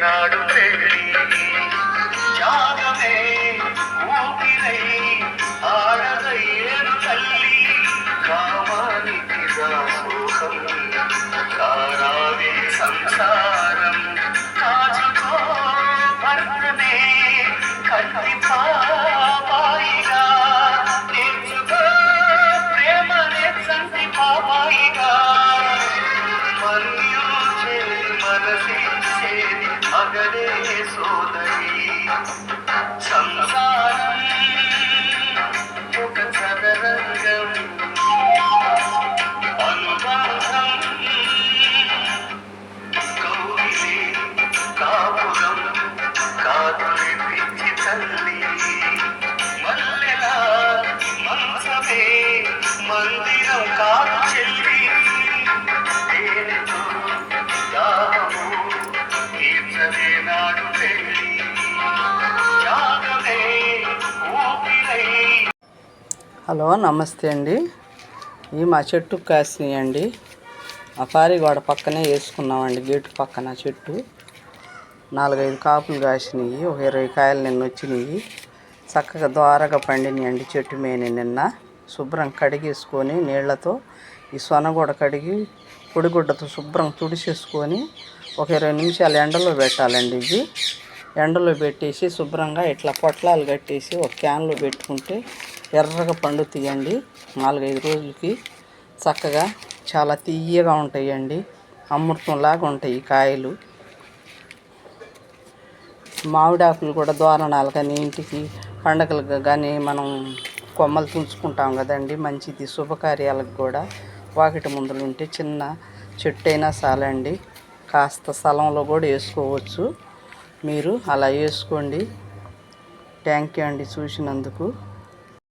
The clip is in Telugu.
நாடும் வெள்ளி யாகமே ஊட்டினை ஆழதை ஏறு தள்ளி காமானிக்குதா மோகம் காராவே சம்சாரம் காஜுகோ பர்ணமே கண்டிப்பா మనసిచ్చేది సోదరి. సంసారం ఒక చదరంగం. అనుబంధం కౌగిలి కాపురం కాదులే పిచ్చి తల్లి. మల్లెలా మందిరం కాదు. హలో నమస్తే అండి. ఇవి మా చెట్టు కాసినాయి అండి. పారి గోడ పక్కనే వేసుకున్నామండి గేటు పక్కన చెట్టు. నాలుగైదు కాపులు కాసినాయి ఒక ఇరవై కాయలు నిన్న వచ్చినాయి. చక్కగా ద్వారగా పండినాయండి చెట్టు మీద నిన్న. శుభ్రం కడిగేసుకొని నీళ్ళతో ఈ సొన కూడా కడిగి పొడిగుడ్డతో శుభ్రం తుడిచేసుకొని ఒక ఇరవై నిమిషాలు ఎండలో పెట్టాలండి ఇవి ఎండలో పెట్టేసి శుభ్రంగా ఇట్లా పొట్లాలు కట్టేసి ఒక క్యాన్లో పెట్టుకుంటే ఎర్రగా పండుతాయండి నాలుగైదు రోజులకి చక్కగా చాలా తీయగా ఉంటాయండి. అమృతంలాగా ఉంటాయి కాయలు. మామిడాకులు కూడా దోరణాలు కానీ ఇంటికి పండగలకు కానీ మనం కొమ్మలు తుంచుకుంటాం కదండి. మంచిది శుభకార్యాలకు కూడా. వాకిటి ముందులు ఉంటే చిన్న చెట్టు అయినా చాలండి. కాస్త స్థలంలో కూడా వేసుకోవచ్చు. మీరు అలా వేసుకోండి. థ్యాంక్ యూ అండి చూసినందుకు.